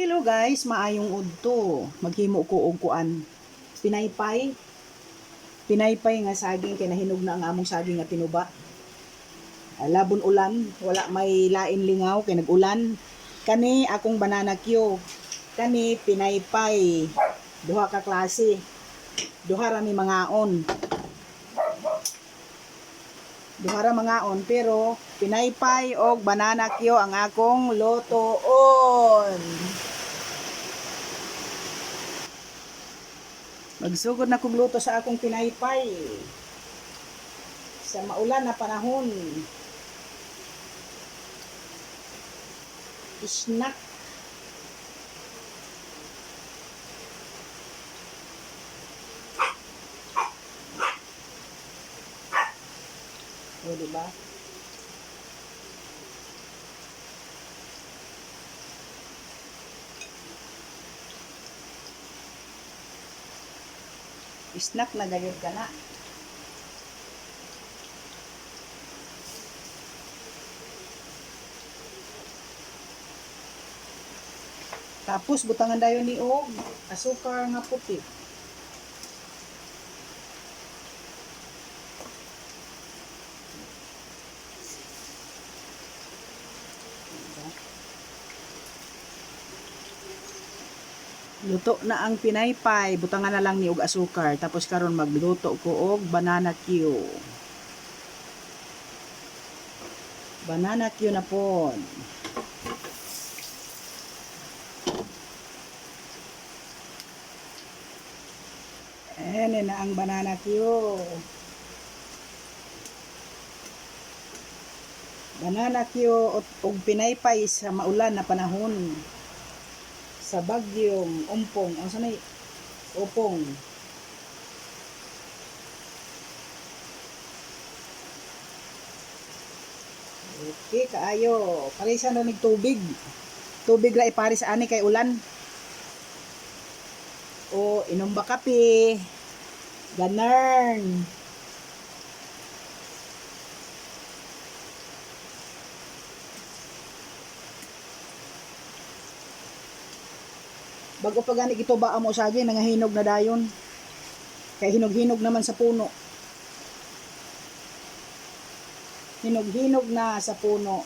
Hello guys, maayong udto. Maghimo ko og kuan. Pinaypay. Pinaypay nga saging kay nahinog na ang among saging nga tinuba. Ah, Labon ulan, wala may lain lingaw kay nag-ulan. Kani akong banana Q. Kani pinaypay. Duha ka klase. Duha ra mi mangaon. Duha ra mangaon pero pinaypay og banana Q ang akong lotoon. Magsugod na kog luto sa akong pinaypay. Sa maulan na panahon. Snack. O, diba? Snack na gayud ka na. Tapos butangan dayon ni og asukar nga puti. Luto na ang pinaypay, butangan na lang ni og asukar. Tapos karon magluto ko og banana Q. Banana Q na po. Ayan na ang banana Q. Banana og og pinaypay sa maulan na panahon sa bagyong umpong ang sanay upong. Okay kaayo. Parisan na nig tubig? Ra iparis ani kay ulan? O inom ba kape? Ganern Bago pa gani ito ba amo saging nangahinog na dayon. Kay hinog-hinog naman sa puno. Hinog-hinog na sa puno.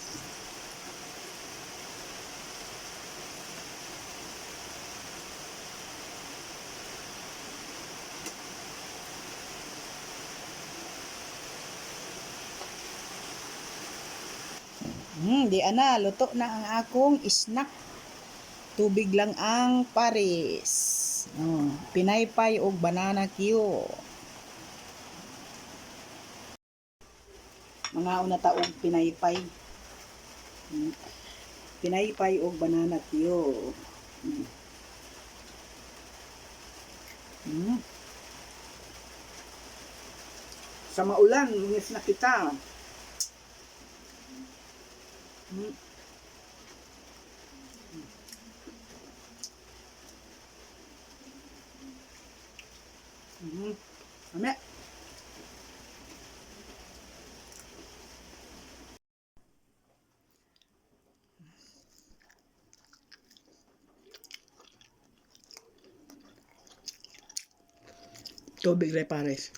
Hmm, di ana, luto na ang akong snack tubig lang ang pares. Oh, pinaypay og banana Q. Mga una taog pinaypay. Hmm. Pinaypay og banana Q. Hmm. Hmm. Sa maulan, ngis na kita. Hmm. Mhm. Ame. Tubig re pares.